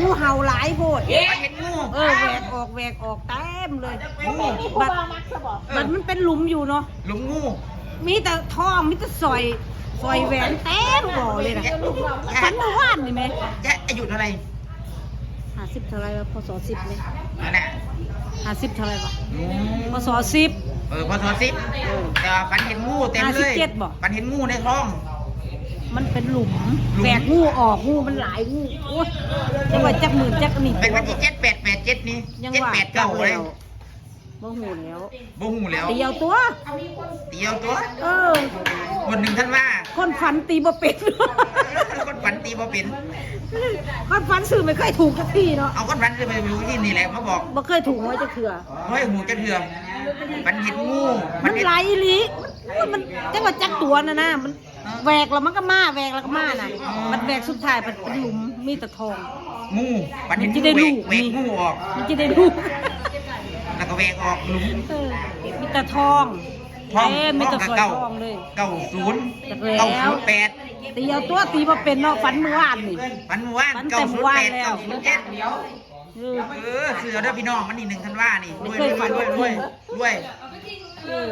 งูเห่าหลายโพดฝันเห็นงูเออแหวกออกแหวกออกเต็มเลยงูบัดบัดมันเป็นหลุมอยู่เนาะหลุมงู มีแต่ทองมีแต่ซอยซอยแหวนเต็มบ่อเลยนะฝันเมื่อวานนี่ไหมแจะอายุเท่าไหร่ห้าสิบเท่าไหรวะพศสิบเลยนั่นแหละห้าสิบเท่าไหรวะอืมพศสิบเออพอสอสิบแต่ว่าฝันเห็นงูเต็มเลย57บ่ฝันเห็นงูในท้อง มันเป็นหลุมหลุมแหวกงูออกงูมันหลายงูโอ้ยจังว่าจักหมื่นจักนี่เป็นวันที่เจ็ดแปดแปดเจ็ดนี่ยังเจ็ดว่าแปดเก้าเลยบ่หูแล้วบ่หูแล้วตีเอาตัว เตียวตัว เออ คนหนึ่งท่านว่า คนฝันตีบ่เป็นคนฝันตีบ่เป็นคนฝันสื่อไม่เคยถูกสักทีเนาะเอาคนฝันจะไปดูที่นี่แหละมาบอกบ่เคยถูกไว้จะเถื่อเฮ้ยหูจะเถื่อมฝันเห็นงูมันเห็นไหลอีหลีมันมันจังว่าจักตัวน่ะนะมัน แหวกแล้วมันก็มาแหวกแล้วก็มาน่ะ มันแหวกสุดท้ายมันเป็นหลุมมีแต่ทอง งูฝันเห็นมันจะงูได้แหวลูกกแหวกนี่งูออก มันจะได้ดูแล้วก็แหวกออกหลุมเออมีแต่ทองทองเอ้มีแต่ทองสวยกับเก้าทองเลย เก้าศูนย์จักแล้วเก้าศูนย์แปดตีเอาตัวตีมาเป็นเนาะฝันเมื่อวานนี่ฝันเมื่อวานฝันแต่เก้าเมื่ศูนอย์วานแปดแล้วเก้าศูนย์เจ็ดเออ เออเสือเด้อพี่น้องมันนี่หนึ่งธันวานี่ไม่ด้วยเคยฝันด้วยด้วยด้วย เออ